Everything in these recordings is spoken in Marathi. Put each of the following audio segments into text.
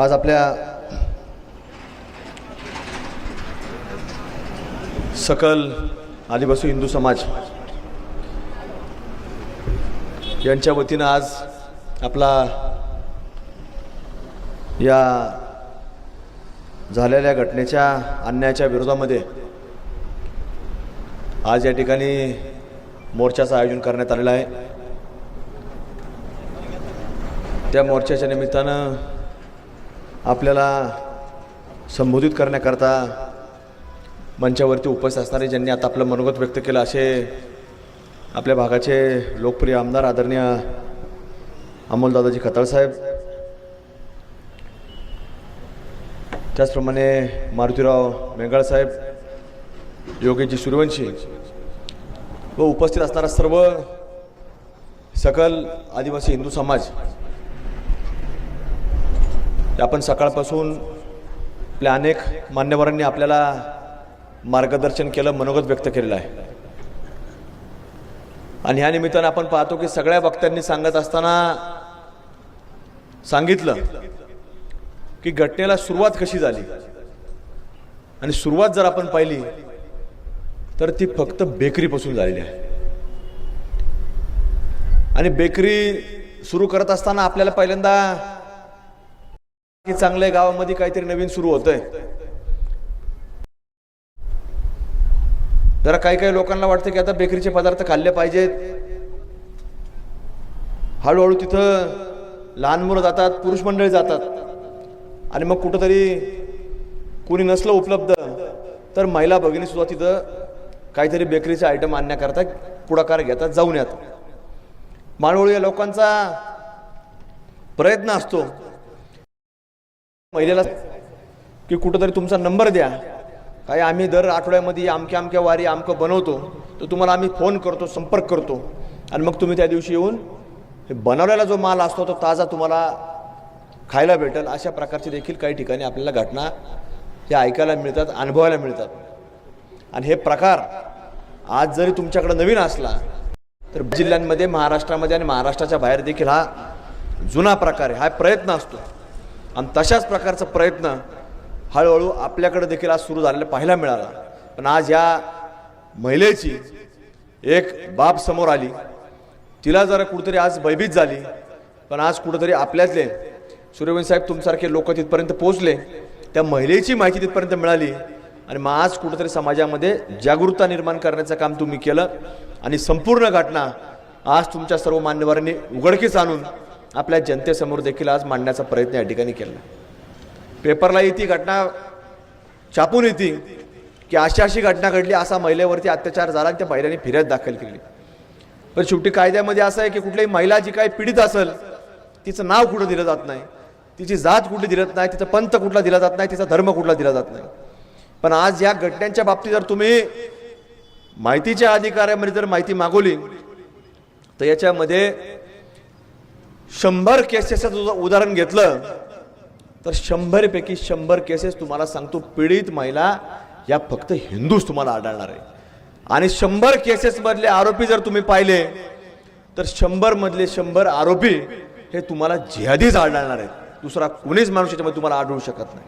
आज आपल्या सकल आदिवासी हिंदू समाज यांच्या वतीनं आज आपला या झालेल्या घटनेच्या अन्यायाच्या विरोधामध्ये आज या ठिकाणी मोर्चाचं आयोजन करण्यात आलेलं आहे. त्या मोर्चाच्या निमित्तानं आपल्याला संबोधित करण्याकरता मंचावरती उपस्थित असणारे ज्यांनी आता आपलं मनोगत व्यक्त केलं असे आपल्या भागाचे लोकप्रिय आमदार आदरणीय अमोलदादाजी खताळसाहेब त्याचप्रमाणे मारुतीराव मेंगाळसाहेब योगेशजी सूर्यवंशी व उपस्थित असणारा सर्व सकल आदिवासी हिंदू समाज आपण सकाळपासून आपल्या अनेक मान्यवरांनी आपल्याला मार्गदर्शन केलं मनोगत व्यक्त केलेलं आहे. आणि ह्या निमित्तानं आपण पाहतो की सगळ्या वक्त्यांनी सांगत असताना सांगितलं की घटनेला सुरुवात कशी झाली? आणि सुरुवात जर आपण पाहिली तर ती फक्त बेकरीपासून झालेली आहे. आणि बेकरी सुरू करत असताना आपल्याला पहिल्यांदा की चांगल्या गावामध्ये काहीतरी नवीन सुरू होतंय. जरा काही काही लोकांना वाटतं की आता बेकरीचे पदार्थ खाल्ले पाहिजेत. हळूहळू तिथं लहान मुलं जातात पुरुष मंडळी जातात. आणि मग कुठंतरी कोणी नसलं उपलब्ध तर महिला भगिनी सुद्धा तिथं काहीतरी बेकरीचे आयटम आणण्याकरता पुढाकार घेतात जाऊन येतात. माळवळू या लोकांचा प्रयत्न असतो. महिलेला की कुठंतरी तुमचा नंबर द्या. काय आम्ही दर आठवड्यामध्ये आमक्या अमक्या वारी अमकं बनवतो तर तुम्हाला आम्ही फोन करतो संपर्क करतो. आणि मग तुम्ही त्या दिवशी येऊन हे बनवलेला जो माल असतो तो ताजा तुम्हाला खायला भेटेल. अशा प्रकारचे देखील काही ठिकाणी आपल्याला घटना ह्या ऐकायला मिळतात अनुभवायला मिळतात. आणि हे प्रकार आज जरी तुमच्याकडे नवीन असला तर जिल्ह्यांमध्ये महाराष्ट्रामध्ये आणि महाराष्ट्राच्या बाहेर देखील हा जुना प्रकार आहे. हा प्रयत्न असतो. आणि तशाच प्रकारचा प्रयत्न हळूहळू आपल्याकडे देखील आज सुरू झालेला पाहायला मिळाला. पण आज या महिलेची एक बाब समोर आली. तिला जरा कुठंतरी आज भयभीत झाली. पण आज कुठंतरी आपल्यातले सूर्यवंशी साहेब तुमसारखे लोक तिथपर्यंत पोहोचले. त्या महिलेची माहिती तिथपर्यंत मिळाली. आणि मग आज कुठंतरी समाजामध्ये जागरूकता निर्माण करण्याचं काम तुम्ही केलं. आणि संपूर्ण घटना आज तुमच्या सर्व मान्यवरांनी उघडकीस आणून आपल्या जनतेसमोर देखील आज मांडण्याचा प्रयत्न या ठिकाणी केला. पेपरला ती घटना छापून येते की अशी अशी घटना घडली असा महिलेवरती अत्याचार झाला आणि त्या महिलांनी फिर्याद दाखल केली. पण शेवटी कायद्यामध्ये असं आहे की कुठल्याही महिला जी काही पीडित असेल तिचं नाव कुठं दिलं जात नाही तिची जात कुठली दिलत नाही तिचा पंथ कुठला दिला जात नाही तिचा धर्म कुठला दिला जात नाही. पण आज या घटनांच्या बाबतीत जर तुम्ही माहितीच्या अधिकाऱ्यामध्ये जर माहिती मागवली तर याच्यामध्ये शंभर केसेसचं तुझं उदाहरण घेतलं तर शंभरपैकी शंभर केसेस तुम्हाला सांगतो पीडित महिला या फक्त हिंदूच तुम्हाला आढळणार आहे. आणि शंभर केसेसमधले आरोपी जर तुम्ही पाहिले तर शंभरमधले शंभर आरोपी हे तुम्हाला जिहादीच आढळणार आहेत. दुसरा कोणीच माणूस याच्यामध्ये तुम्हाला आढळू शकत नाही.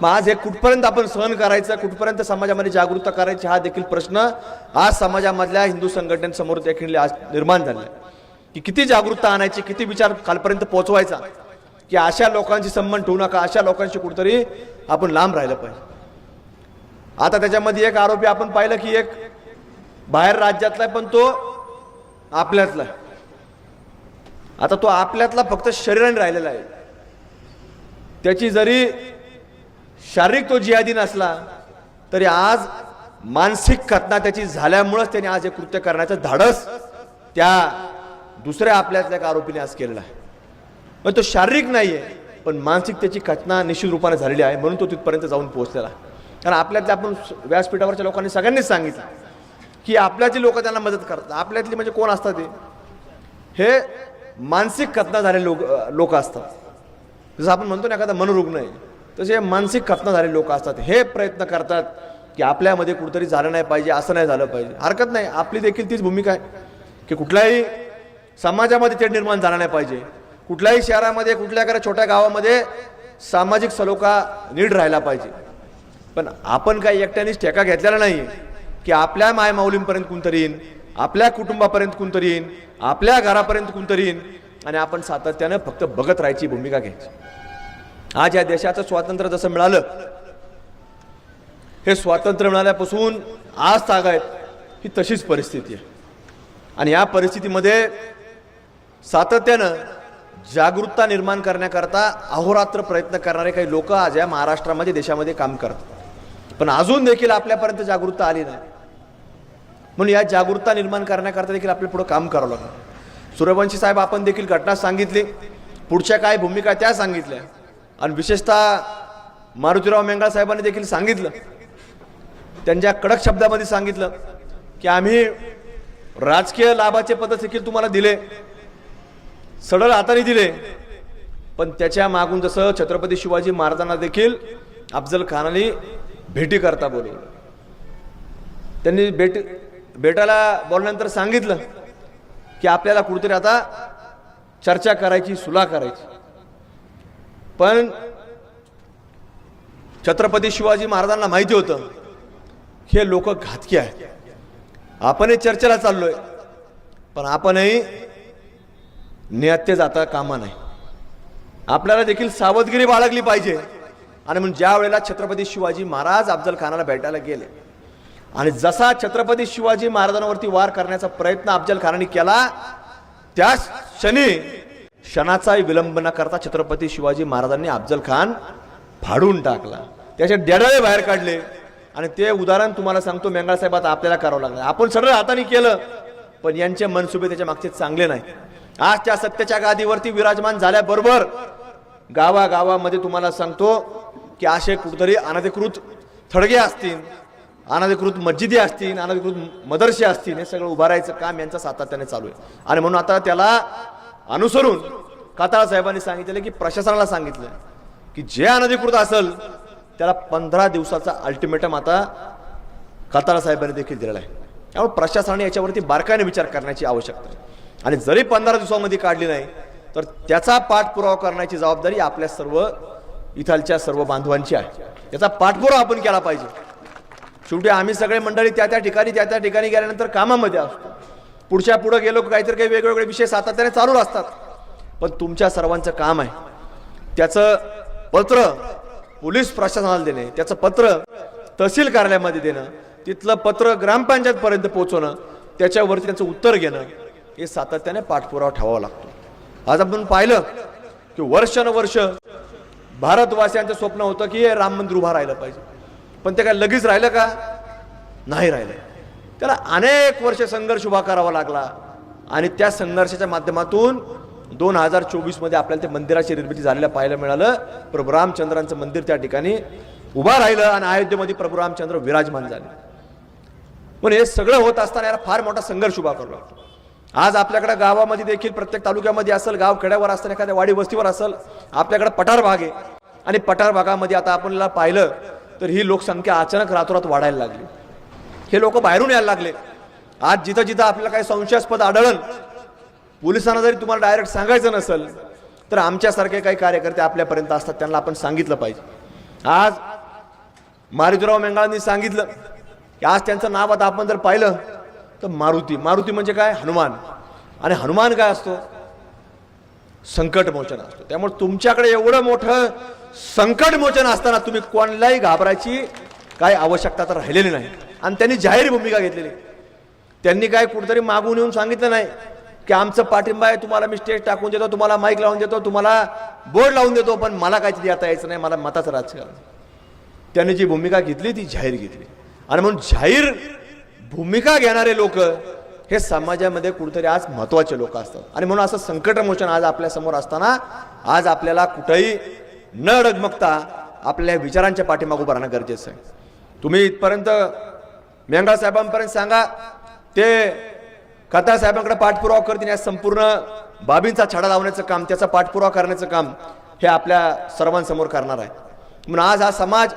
मग आज हे कुठपर्यंत आपण सहन करायचं कुठपर्यंत समाजामध्ये जागरूकता करायची हा देखील प्रश्न आज समाजामधल्या हिंदू संघटनेसमोर देखील आज निर्माण झाला आहे. की किती जागरूकता आणायची किती विचार खालपर्यंत पोहोचवायचा की अशा लोकांशी संबंध ठेवू नका अशा लोकांशी कुठतरी आपण लांब राहिलं पाहिजे आता त्याच्यामध्ये एक आरोपी आपण पाहिलं की एक बाहेर राज्यातला आहे, पण तो आपल्यातला आहे. आता तो आपल्यातला फक्त शरीराने राहिलेला आहे त्याची जरी शारीरिक तो जिहादी नसला तरी आज मानसिक खतना त्याची झाल्यामुळंच त्याने आज हे कृत्य करण्याचं धाडस त्या दुसऱ्या आपल्यातल्या एका आरोपीने आज केलेला आहे. म्हणजे तो शारीरिक नाही आहे पण मानसिक त्याची घटना निश्चित रूपाने झालेली आहे म्हणून तो तिथपर्यंत जाऊन पोहोचलेला आहे. कारण आपल्यातल्या आपण व्यासपीठावरच्या लोकांनी सगळ्यांनीच सांगितलं की आपल्यातली लोक त्यांना मदत करतात. आपल्यातली म्हणजे कोण असतात ते? हे मानसिक घटना झालेले लोक लोक असतात. जसं आपण म्हणतो ना एखादा मनोरुग्ण आहे तसे मानसिक घटना झालेले लोक असतात. हे प्रयत्न करतात की आपल्यामध्ये कुठंतरी झालं नाही पाहिजे असं नाही झालं पाहिजे. हरकत नाही. आपली देखील तीच भूमिका आहे की कुठलाही समाजामध्ये ते निर्माण झाला नाही पाहिजे. कुठल्याही शहरामध्ये कुठल्या एखाद्या छोट्या गावामध्ये सामाजिक सलोखा नीट राहायला पाहिजे. पण आपण काही एकट्यानेच ठेका घेतलेला नाही की आपल्या मायमाऊलींपर्यंत कोणतरी येईन आपल्या कुटुंबापर्यंत कोणतरी येईन आपल्या घरापर्यंत कोणतरी येईन आणि आपण सातत्यानं फक्त बघत राहायची भूमिका घ्यायची. आज या देशाचं स्वातंत्र्य जसं मिळालं हे स्वातंत्र्य मिळाल्यापासून आज तागायत ही तशीच परिस्थिती आहे. आणि या परिस्थितीमध्ये सातत्यानं जागरूकता निर्माण करण्याकरता अहोरात्र प्रयत्न करणारे काही लोक आज या महाराष्ट्रामध्ये देशामध्ये काम करतात. पण अजून देखील आपल्यापर्यंत जागरूकता आली नाही. म्हणून या जागरूकता निर्माण करण्याकरता देखील आपल्याला पुढं काम करावं लागतं सूर्यवंशी साहेब आपण देखील घटना सांगितली. पुढच्या काय भूमिका त्या सांगितल्या. आणि विशेषतः मारुतीराव मेंगाळ साहेबांनी देखील सांगितलं. त्यांच्या कडक शब्दामध्ये सांगितलं की आम्ही राजकीय लाभाचे पद देखील तुम्हाला दिले. सडल हाताने दिले. पण त्याच्या मागून जसं छत्रपती शिवाजी महाराजांना देखील अफजल खानाने भेटी करता बोलवलं. त्यांनी भेट भेटायला बोलल्यानंतर सांगितलं की आपल्याला कुठेतरी आता चर्चा करायची सुला करायची. पण छत्रपती शिवाजी महाराजांना माहिती होतं हे लोक घातकी आहेत. आपणही चर्चेला चाललोय पण आपणही नेहत्य जाता कामा नाही. आपल्याला देखील सावधगिरी बाळगली पाहिजे. आणि म्हणून ज्या वेळेला छत्रपती शिवाजी महाराज अफजल खानाला भेटायला गेले आणि जसा छत्रपती शिवाजी महाराजांवरती वार करण्याचा प्रयत्न अफजल खानाने केला त्या क्षणी क्षणाचाही विलंब न करता छत्रपती शिवाजी महाराजांनी अफजल खान फाडून टाकला. त्याचे डेडाळे बाहेर काढले. आणि ते उदाहरण तुम्हाला सांगतो मेंगाळ साहेब आता आपल्याला करावं लागलं. आपण सगळं हाताने केलं पण यांचे मनसुबे त्याच्या मागचे चांगले नाही आज त्या सत्याच्या गादीवरती विराजमान झाल्याबरोबर गावागावामध्ये तुम्हाला सांगतो की असे कुठेतरी अनधिकृत थडगे असतील अनधिकृत मस्जिदी असतील अनधिकृत मदरसे असतील हे सगळं उभारायचं काम यांचं सातत्याने चालू आहे. आणि म्हणून आता त्याला अनुसरून काताळ साहेबांनी सांगितलं की प्रशासनाला सांगितलं की जे अनधिकृत असेल त्याला पंधरा दिवसाचा अल्टिमेटम आता काताळ साहेबांनी देखील दिलेला आहे. त्यामुळे प्रशासनाने याच्यावरती बारकाईने विचार करण्याची आवश्यकता आहे. आणि जरी पंधरा दिवसामध्ये काढली नाही तर त्याचा पाठपुरावा करण्याची जबाबदारी आपल्या सर्व इथालच्या सर्व बांधवांची आहे. याचा पाठपुरावा आपण केला पाहिजे. शेवटी आम्ही सगळे मंडळी त्या त्या ठिकाणी त्या त्या ठिकाणी गेल्यानंतर कामामध्ये असतो. पुढच्या पुढं गेलो काहीतरी काही वेगवेगळे विषय सातत्याने चालू असतात. पण तुमच्या सर्वांचं काम आहे. त्याचं पत्र पोलीस प्रशासनाला देणे त्याचं पत्र तहसील कार्यालयामध्ये देणं तिथलं पत्र ग्रामपंचायतपर्यंत पोहोचवणं त्याच्यावरती त्याचं उत्तर घेणं हे सातत्याने पाठपुरावा ठेवावा लागतो. आज आपण पाहिलं की वर्षानुवर्ष भारतवासियांचं स्वप्न होतं की हे राम मंदिर उभा राहिलं पाहिजे. पण ते काय लगेच राहिलं का? नाही राहिलं त्याला अनेक वर्ष संघर्ष उभा करावा लागला. आणि त्या संघर्षाच्या माध्यमातून दोन हजार चोवीसमध्ये आपल्याला ते मंदिराची निर्मिती झालेल्या पाहायला मिळालं. प्रभू रामचंद्रांचं मंदिर त्या ठिकाणी उभा राहिलं आणि अयोध्येमध्ये प्रभू रामचंद्र विराजमान झाले. पण हे सगळं होत असताना याला फार मोठा संघर्ष उभा करावा लागतो. आज आपल्याकडे गावामध्ये देखील प्रत्येक तालुक्यामध्ये असेल गाव खेड्यावर असेल एखाद्या वाडी वस्तीवर असेल आपल्याकडे पठार भाग आहे. आणि पठार भागामध्ये आता आपल्याला पाहिलं तर ही लोकसंख्या अचानक रातोरात वाढायला लागली. हे लोक बाहेरून यायला लागले. आज जिथं जिथं आपल्याला काही संशयास्पद आढळल पोलिसांना जरी तुम्हाला डायरेक्ट सांगायचं नसेल तर आमच्यासारखे काही कार्यकर्ते आपल्यापर्यंत असतात त्यांना आपण सांगितलं पाहिजे. आज मारुतीराव मेंगाळांनी सांगितलं की आज त्यांचं नाव आता आपण जर पाहिलं तर मारुती. मारुती म्हणजे काय? हनुमान. आणि हनुमान काय असतो? संकटमोचन असतो. त्यामुळे तुमच्याकडे एवढं मोठं संकटमोचन असताना तुम्ही कोणालाही घाबरायची काय आवश्यकता तर राहिलेली नाही. आणि त्यांनी जाहीर भूमिका घेतलेली. त्यांनी काय कुठेतरी मागून येऊन सांगितलं नाही की आमचं पाठिंबा आहे तुम्हाला मी स्टेज टाकून देतो तुम्हाला माईक लावून देतो तुम्हाला बोर्ड लावून देतो पण मला काय आता यायचं नाही मला मताचं राजकारण. त्यांनी जी भूमिका घेतली ती जाहीर घेतली. आणि म्हणून जाहीर भूमिका घेणारे लोक हे समाजामध्ये कुठेतरी आज महत्त्वाचे लोक असतात. आणि म्हणून असं संकटमोचन आज आपल्यासमोर असताना आज आपल्याला कुठंही न डगमगता आपल्या विचारांच्या पाठीमाग उभं राहणं गरजेचं आहे. तुम्ही इथपर्यंत मेंगाळ साहेबांपर्यंत सांगा ते कथा साहेबांकडे पाठपुरावा करतील या संपूर्ण बाबींचा छडा लावण्याचं काम त्याचा पाठपुरावा करण्याचं काम हे आपल्या सर्वांसमोर करणार आहे. म्हणून आज हा समाज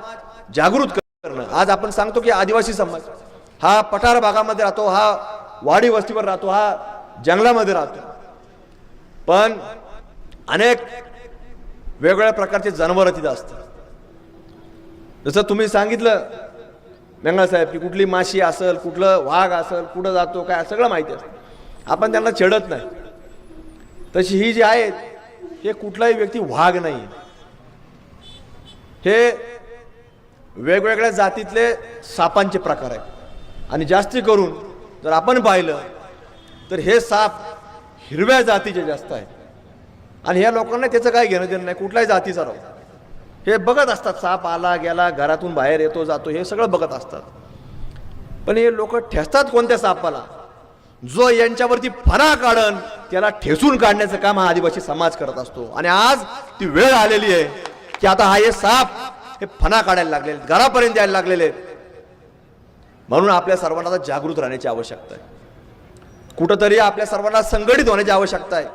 जागृत करणं आज आपण सांगतो की आदिवासी समाज हा पठार भागामध्ये राहतो हा वाडी वस्तीवर राहतो हा जंगलामध्ये राहतो. पण अनेक वेगवेगळ्या प्रकारचे जनावरं तिथं असतात. जसं तुम्ही सांगितलं बेंगाळ साहेब की कुठली माशी असेल कुठलं वाघ असेल कुठं जातो काय सगळं माहिती असतं. आपण त्यांना छेडत नाही. तशी ही जी आहेत हे कुठलाही व्यक्ती वाघ नाही. हे वेगवेगळ्या जातीतले सापांचे प्रकार आहेत. आणि जास्ती करून जर आपण पाहिलं तर हे साप हिरव्या जातीचे जास्त आहेत. आणि ह्या लोकांना त्याचं काय घेणं देणं नाही कुठल्याही जातीचा राहू हे बघत असतात साप आला गेला घरातून बाहेर येतो जातो हे सगळं बघत असतात. पण हे लोक ठेसतात कोणत्या सापाला? जो यांच्यावरती फणा काढन त्याला ठेसून काढण्याचं काम हा आदिवासी समाज करत असतो. आणि आज ती वेळ आलेली आहे की आता हा हे साप हे फणा काढायला लागलेले आहेत, घरापर्यंत यायला लागलेले आहेत. म्हणून आपल्या सर्वांना आता जागृत राहण्याची आवश्यकता आहे. कुठंतरी आपल्या सर्वांना संघटित होण्याची आवश्यकता आहे.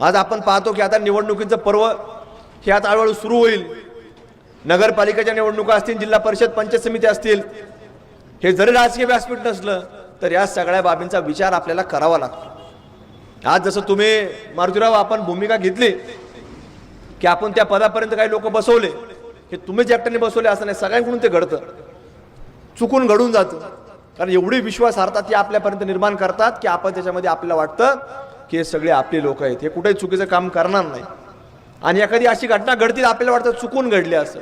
आज आपण पाहतो की आता निवडणुकीचं पर्व हे आता हळूहळू सुरू होईल. नगरपालिकेच्या निवडणुका असतील जिल्हा परिषद पंचायत समिती असतील. हे जरी राजकीय व्यासपीठ नसलं तर या सगळ्या बाबींचा विचार आपल्याला करावा लागतो. आज जसं तुम्ही मारुतीराव आपण भूमिका घेतली की आपण त्या पदापर्यंत काही लोक बसवले हे तुम्हीच एकट्याने बसवले असं नाही सगळ्यांकडून ते घडतं. चुकून घडून जातं. कारण एवढी विश्वासार्हता ती आपल्यापर्यंत निर्माण करतात की आपण त्याच्यामध्ये आपल्याला वाटतं की हे सगळे आपले लोक आहेत. हे कुठेही चुकीचं काम करणार नाही. आणि एखादी अशी घटना घडतील आपल्याला वाटतं चुकून घडली असं.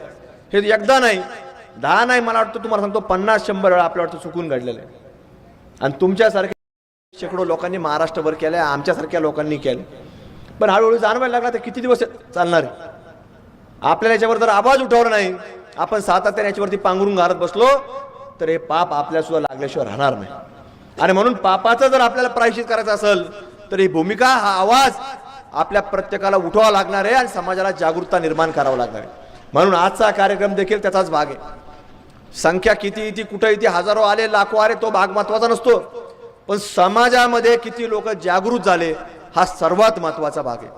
हे एकदा नाही दहा नाही मला वाटतं तुम्हाला सांगतो पन्नास शंभर वेळा आपल्याला वाटतं चुकून घडलेलं आहे. आणि तुमच्यासारख्या शेकडो लोकांनी महाराष्ट्रभर आहे आमच्यासारख्या लोकांनी केलं पण हळूहळू जाणवायला लागला तर किती दिवस चालणार आपल्याला याच्यावर जर आवाज उठवला नाही आपण सातत्याने याच्यावरती पांघरून घालत बसलो तर हे पाप आपल्या सुद्धा लागल्याशिवाय राहणार नाही. आणि म्हणून पापाचं जर आपल्याला प्रायश्चित करायचं असेल तर ही भूमिका हा आवाज आपल्या प्रत्येकाला उठवावा लागणार आहे आणि समाजाला जागरूकता निर्माण करावं लागणार आहे. म्हणून आजचा कार्यक्रम देखील त्याचाच भाग आहे. संख्या किती इथे कुठं येते हजारो आले लाखो आले तो भाग महत्त्वाचा नसतो. पण समाजामध्ये किती लोक जागृत झाले हा सर्वात महत्त्वाचा भाग आहे.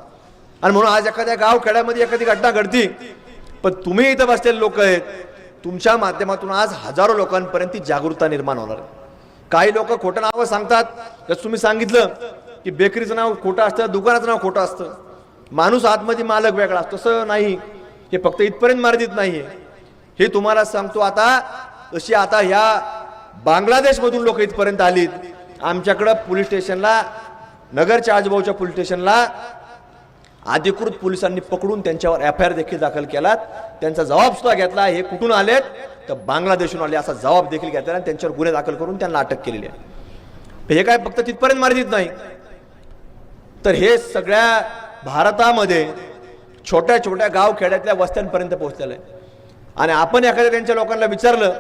आणि म्हणून आज एखाद्या गाव खेड्यामध्ये एखादी घटना घडती पण तुम्ही इथं बसलेले लोक आहेत तुमच्या माध्यमातून आज हजारो लोकांपर्यंत ती जागरूकता निर्माण होणार आहे. काही लोक खोटं नावं सांगतात. जसं तुम्ही सांगितलं की बेकरीचं नाव खोटं असतं दुकानाचं नाव खोटं असतं. माणूस आतमध्ये मालक वेगळा असतो. तसं नाही. हे फक्त इथपर्यंत मर्यादित नाहीये. हे तुम्हाला सांगतो आता अशी आता ह्या बांगलादेशमधून लोक इथपर्यंत आलीत. आमच्याकडं पोलीस स्टेशनला नगरच्या आजूबाजूच्या पोलीस स्टेशनला अधिकृत पोलिसांनी पकडून त्यांच्यावर एफ आय आर देखील दाखल केलात. त्यांचा जबाब सुद्धा घेतला. हे कुठून आलेत? तर बांगलादेशून आले असा जबाब देखील घेतला आणि त्यांच्यावर गुन्हे दाखल करून त्यांना अटक केलेली आहे. हे काय फक्त तिथपर्यंत मर्यादित नाही. तर हे सगळ्या भारतामध्ये छोट्या छोट्या गाव खेड्यातल्या वस्त्यांपर्यंत पोहोचलेलं आहे. आणि आपण एखाद्या त्यांच्या लोकांना विचारलं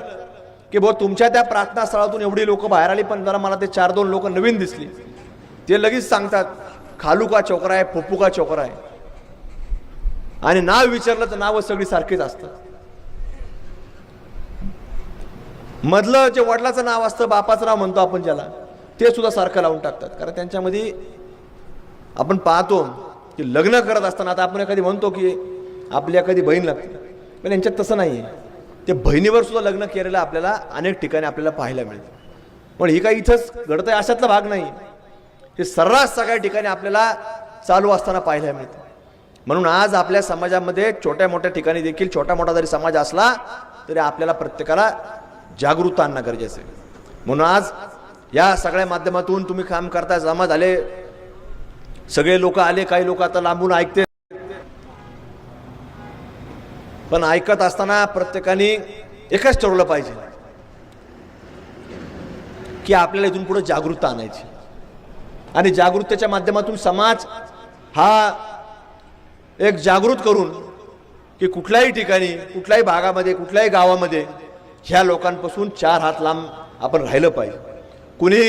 की भाऊ तुमच्या त्या प्रार्थना स्थळातून एवढी लोक बाहेर आली पण जरा मला ते चार दोन लोक नवीन दिसली. ते लगेच सांगतात खालू का चोकरा आहे फुप्पू का चोकरा आहे. आणि नाव विचारलं तर नावं सगळी सारखीच असतात. मधलं जे वडिलाचं नाव असतं बापाचं नाव म्हणतो आपण ज्याला ते सुद्धा सारखं लावून टाकतात. कारण त्यांच्यामध्ये आपण पाहतो की लग्न करत असताना आता आपण एखादी म्हणतो की आपली एखादी बहीण लागते पण यांच्यात तसं नाही आहे ते बहिणीवर सुद्धा लग्न केलेलं आपल्याला अनेक ठिकाणी आपल्याला पाहायला मिळतं. पण ही काही इथंच घडतं आहे अशातला भाग नाही. हे सर्रास सगळ्या ठिकाणी आपल्याला चालू असताना पाहायला मिळतं. म्हणून आज आपल्या समाजामध्ये छोट्या मोठ्या ठिकाणी देखील छोटा मोठा जरी समाज असला तरी आपल्याला प्रत्येकाला जागरूकता आणणं गरजेचं आहे. म्हणून आज या सगळ्या माध्यमातून तुम्ही काम करता जमा झाले सगळे लोक आले काही लोक आता लांबून ऐकते. पण ऐकत असताना प्रत्येकाने एकच ठरवलं पाहिजे की आपल्याला इथून पुढे जागरूकता आणायची. आणि जागृततेच्या माध्यमातून समाज हा एक जागृत करून की कुठल्याही ठिकाणी कुठल्याही भागामध्ये कुठल्याही गावामध्ये ह्या लोकांपासून चार हात लांब आपण राहिलं पाहिजे. कुणी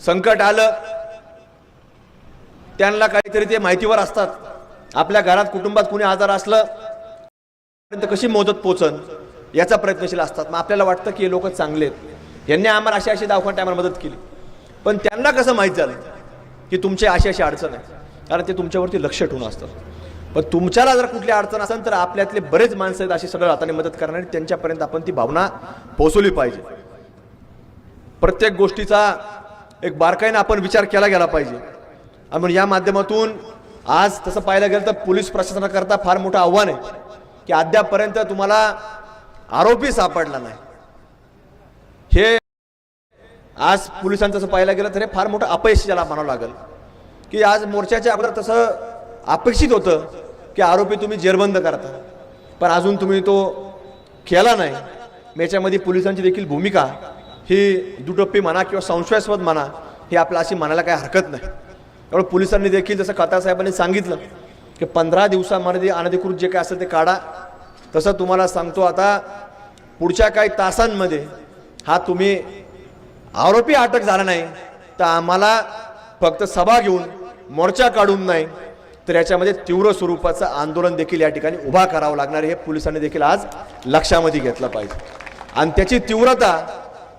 संकट आलं त्यांना काहीतरी ते माहितीवर असतात. आपल्या घरात कुटुंबात कुणी आजार असलं कशी मदत पोचन याचा प्रयत्नशील असतात. मग आपल्याला वाटतं की हे लोक चांगले आहेत. यांनी आम्हाला अशी अशी दवाखान्यात आम्हाला मदत केली. पण त्यांना कसं माहीत झालं? की तुमची अशी अशी अडचण आहे. कारण ते तुमच्यावरती लक्ष ठेवून असतात. पण तुमच्याला जर कुठली अडचण असेल तर आपल्यातले बरेच माणसं आहेत अशी सगळं हाताने मदत करणारी त्यांच्यापर्यंत आपण ती भावना पोहोचवली पाहिजे. प्रत्येक गोष्टीचा एक बारकाईने आपण विचार केला गेला पाहिजे. आणि म्हणून या माध्यमातून आज तसं पाहायला गेलं तर पोलीस प्रशासनाकरता फार मोठं आव्हान आहे की अद्यापपर्यंत तुम्हाला आरोपी सापडला नाही. हे आज पोलिसांचं जसं पाहायला गेलं तर हे फार मोठं अपयश ज्याला म्हणावं लागेल. की आज मोर्चाच्या अगोदर तसं अपेक्षित होतं की आरोपी तुम्ही जेरबंद करता. पण अजून तुम्ही तो केला नाही. याच्यामध्ये पोलिसांची देखील भूमिका ही दुटप्पी म्हणा किंवा संशयास्पद म्हणा ही आपल्या अशी म्हणायला काही हरकत नाही. त्यामुळे पोलिसांनी देखील जसं खतरसाहेबांनी सांगितलं की पंधरा दिवसामध्ये अनधिकृत जे काय असेल ते काढा. तसं तुम्हाला सांगतो आता पुढच्या काही तासांमध्ये हा तुम्ही आरोपी अटक झाला नाही तर आम्हाला फक्त सभा घेऊन मोर्चा काढून नाही तर याच्यामध्ये तीव्र स्वरूपाचं आंदोलन देखील या ठिकाणी उभा करावं लागणार हे पोलिसांनी देखील आज लक्षामध्ये घेतलं पाहिजे. आणि त्याची तीव्रता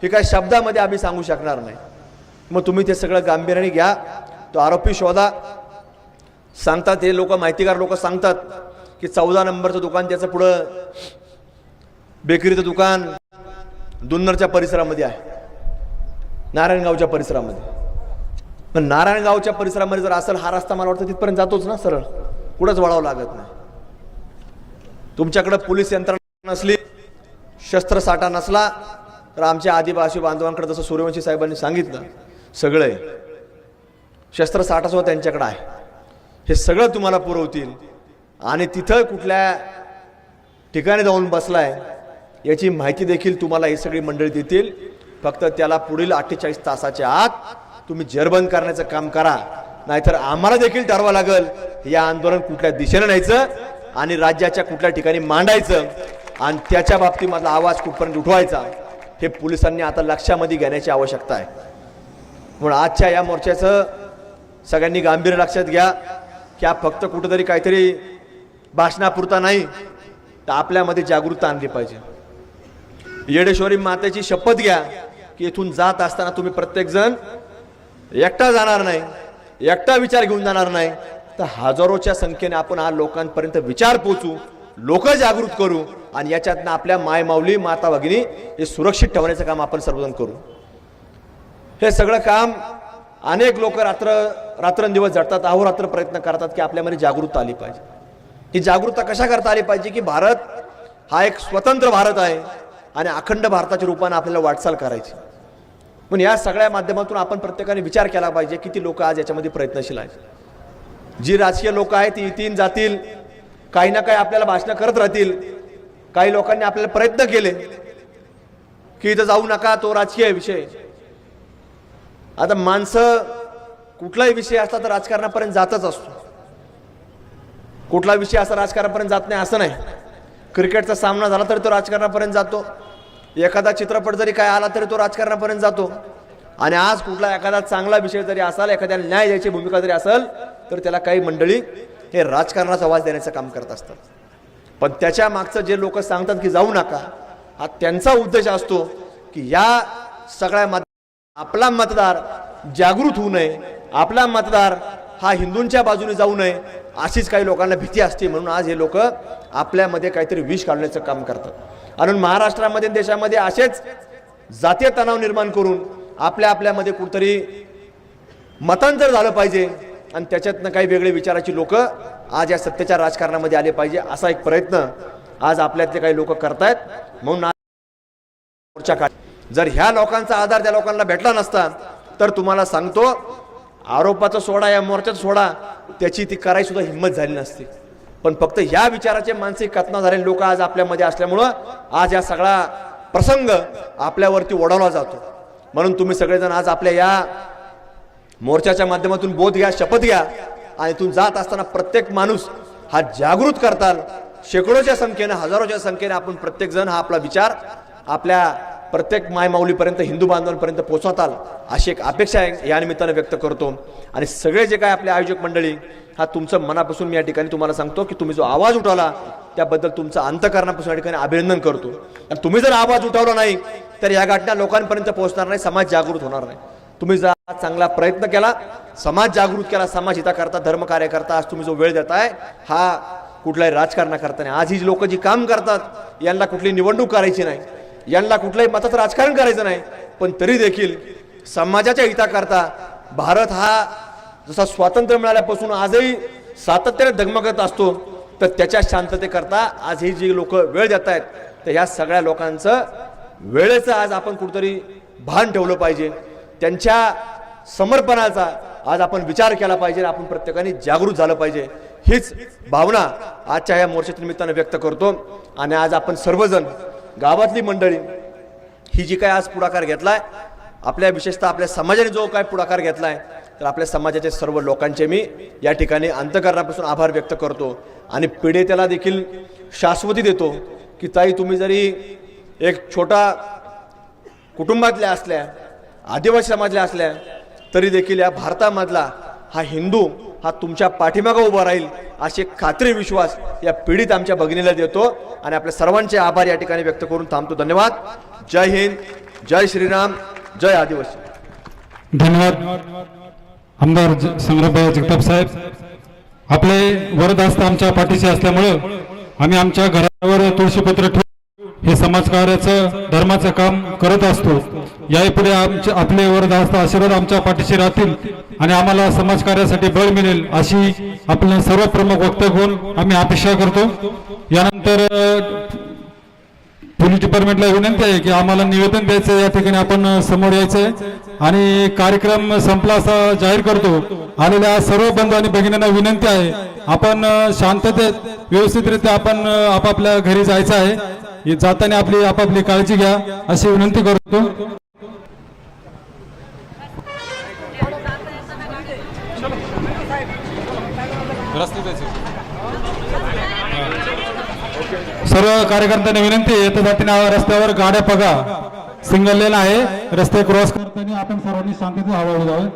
ही काही शब्दामध्ये आम्ही सांगू शकणार नाही. मग तुम्ही ते सगळं गांभीर्याने घ्या. तो आरोपी शोधा. सांगतात हे लोक माहितीगार लोक सांगतात की चौदा नंबरचं दुकान त्याचं पुढं बेकरीचं दुकान दुन्नरच्या परिसरामध्ये आहे. नारायणगावच्या परिसरामध्ये. पण नारायणगावच्या परिसरामध्ये जर असेल हा रस्ता मला वाटतं तिथपर्यंत जातोच ना सरळ. कुठंच वळावं लागत नाही. तुमच्याकडे पोलीस यंत्रणा नसली शस्त्रसाठा नसला तर आमच्या आदिवासी बांधवांकडे जसं सूर्यवंशी साहेबांनी सांगितलं सगळं आहे शस्त्रसाठा सुद्धा त्यांच्याकडे आहे. हे सगळं तुम्हाला पुरवतील. आणि तिथं कुठल्या ठिकाणी जाऊन बसलाय याची माहिती देखील तुम्हाला ही सगळी मंडळी देतील. फक्त त्याला पुढील अठ्ठेचाळीस तासाच्या आत तुम्ही जेरबंद करण्याचं काम करा. नाहीतर आम्हाला देखील ठरवावं लागेल. हे आंदोलन कुठल्या दिशेनं न्यायचं आणि राज्याच्या कुठल्या ठिकाणी मांडायचं आणि त्याच्या बाबतीमधला आवाज कुठपर्यंत उठवायचा हे पोलिसांनी आता लक्षामध्ये घेण्याची आवश्यकता आहे. म्हणून आजच्या या मोर्चाचं सगळ्यांनी गांभीर्य लक्षात घ्या की हा फक्त कुठंतरी काहीतरी भाषणापुरता नाही तर आपल्यामध्ये जागरूकता आणली पाहिजे. येडेश्वरी मातेची शपथ घ्या. की इथून जात असताना तुम्ही प्रत्येकजण एकटा जाणार नाही एकटा विचार घेऊन जाणार नाही. तर हजारोच्या संख्येने आपण हा लोकांपर्यंत विचार पोचू लोक जागृत करू आणि याच्यातनं आपल्या मायमाऊली माता भगिनी हे सुरक्षित ठेवण्याचं काम आपण सर्वजण करू. हे सगळं काम अनेक लोक रात्र रात्रंदिवस झटतात अहोरात्र प्रयत्न करतात की आपल्यामध्ये जागृतता आली पाहिजे. ही जागरूकता कशा करता आली पाहिजे की भारत हा एक स्वतंत्र भारत आहे आणि अखंड भारताच्या रूपाने आपल्याला वाटचाल करायची. पण या सगळ्या माध्यमातून आपण प्रत्येकाने विचार केला पाहिजे किती लोक आज याच्यामध्ये प्रयत्नशील आहेत. जी राजकीय लोक आहेत ती तीन जातील काही ना काही आपल्याला भाषणं करत राहतील काही लोकांनी आपल्याला प्रयत्न केले की इथं जाऊ नका तो राजकीय विषय. आता माणसं कुठलाही विषय असला तर राजकारणापर्यंत जातच असतो. कुठला विषय असा राजकारणापर्यंत जात नाही असं नाही. क्रिकेटचा सामना झाला तरी तो राजकारणापर्यंत जातो. एखादा चित्रपट जरी काय आला तरी तो राजकारणापर्यंत जातो. आणि आज कुठला एखादा चांगला विषय जरी असाल एखाद्याला न्याय द्यायची भूमिका जरी असेल तर त्याला काही मंडळी हे राजकारणाचा आवाज देण्याचं काम करत असतात. पण त्याच्या मागचं जे लोक सांगतात की जाऊ नका हा त्यांचा उद्देश असतो की या सगळ्या मत आपला मतदार जागृत होऊ नये आपला मतदार हा हिंदूंच्या बाजूने जाऊ नये अशीच काही लोकांना भीती असते म्हणून आज हे लोक आपल्यामध्ये काहीतरी विष काढण्याचं काम करतात. आणि महाराष्ट्रामध्ये देशामध्ये असेच जातीय तणाव निर्माण करून आपल्या आपल्यामध्ये कुठतरी मतांतर झालं पाहिजे आणि त्याच्यातनं काही वेगळे विचाराची लोक आज या सत्तेच्या राजकारणामध्ये आले पाहिजे असा एक प्रयत्न आज आपल्यातले काही लोक करतायत. म्हणून आज मोर्चा काढ जर ह्या लोकांचा आधार त्या लोकांना भेटला नसता तर तुम्हाला सांगतो आरोपाचा सोडा या मोर्चाचा सोडा त्याची ती करायची सुद्धा हिंमत झाली नसती. पण फक्त या विचाराचे मानसिक कथना झालेले लोक आज आपल्यामध्ये असल्यामुळं आज या सगळा प्रसंग आपल्यावरती ओढवला जातो. म्हणून तुम्ही सगळेजण आज आपल्या या मोर्चाच्या माध्यमातून बोध घ्या शपथ घ्या आणि तुम्ही जात असताना प्रत्येक माणूस हा जागृत करताल. शेकडोच्या संख्येनं हजारोच्या संख्येने आपण प्रत्येक जण हा आपला विचार आपल्या प्रत्येक मायमाऊलीपर्यंत हिंदू बांधवांपर्यंत पोचवताल अशी एक अपेक्षा आहे या निमित्तानं व्यक्त करतो. आणि सगळे जे काय आपले आयोजक मंडळी हा तुमचं मनापासून मी या ठिकाणी तुम्हाला सांगतो की तुम्ही जो आवाज उठवला त्याबद्दल तुमचं अंतकरणापासून या ठिकाणी अभिनंदन करतो. आणि तुम्ही जर आवाज उठवला नाही तर या घटना लोकांपर्यंत पोहोचणार नाही समाज जागृत होणार नाही. तुम्ही जर चांगला प्रयत्न केला समाज जागृत केला समाज हिताकरता धर्म कार्य करता आज तुम्ही जो वेळ देताय हा कुठलाही राजकारणाकरता नाही आज ही लोक जी काम करतात यांना कुठली निवडणूक करायची नाही. यांना कुठलंही मताचं राजकारण करायचं नाही. पण तरी देखील समाजाच्या हिताकरता भारत हा जसा स्वातंत्र्य मिळाल्यापासून आजही सातत्याने धगमगत असतो तर त्याच्या शांततेकरता आज ही जी लोक वेळ देत आहेत तर ह्या सगळ्या लोकांचं वेळेचं आज आपण कुठंतरी भान ठेवलं पाहिजे. त्यांच्या समर्पणाचा आज आपण विचार केला पाहिजे आपण प्रत्येकाने जागृत झालं पाहिजे. हीच भावना आजच्या या मोर्चाच्या निमित्तानं व्यक्त करतो. आणि आज आपण सर्वजण गावातली मंडळी ही जी काय आज पुढाकार घेतलाय आपल्या विशेषतः आपल्या समाजाने जो काय पुढाकार घेतलाय तर आपल्या समाजाच्या सर्व लोकांचे मी या ठिकाणी अंतकरणापासून आभार व्यक्त करतो. आणि पीडितेला देखील शाश्वती देतो की ताई तुम्ही जरी एक छोटा कुटुंबातल्या असल्या आदिवासी समाजल्या असल्या तरी देखील या भारतामधला हा हिंदू हा तुमच्या पाठीमागं उभा राहील अशी खात्री विश्वास या पीडित आमच्या भगिनीला देतो. आणि आपल्या सर्वांचे आभार या ठिकाणी व्यक्त करून थांबतो. धन्यवाद. जय हिंद. जय श्रीराम. जय आदिवासी. धन्यवाद. आमदार ज- संग्रामभाई जगताप साहेब आपले वरदास्त आमच्या पाठीशी असल्यामुळं आम्ही आमच्या घरावर तुळशीपत्र ठेवून हे समाजकार्याचं धर्माचं काम करत असतो. यापुढे आमचे आपले वरदास्त आशीर्वाद आमच्या पाठीशी राहतील आणि आम्हाला समाजकार्यासाठी बळ मिळेल अशी आपलं सर्व प्रमुख वक्तव्य होऊन आम्ही अपेक्षा करतो. यानंतर पोलीस डिपार्टमेंटला विनंती आहे की आम्हाला निवेदन द्यायचं या ठिकाणी आपण समोर यायचंय. आणि कार्यक्रम संपला असा जाहीर करतो. आलेल्या सर्व बंधू आणि भगिनींना विनंती आहे आपण शांततेत व्यवस्थितरित्या आपण आपापल्या घरी जायचं आहे. जाताना आपली आपापली काळजी घ्या अशी विनंती करतो. सर्व कार्यकर्त्यांना विनंती आहे जातीने रस्त्यावर गाड्या पगा सिंगल लेन आहे रस्ते क्रॉस करताना आपण सर्वांनी शांततेत हवा जावं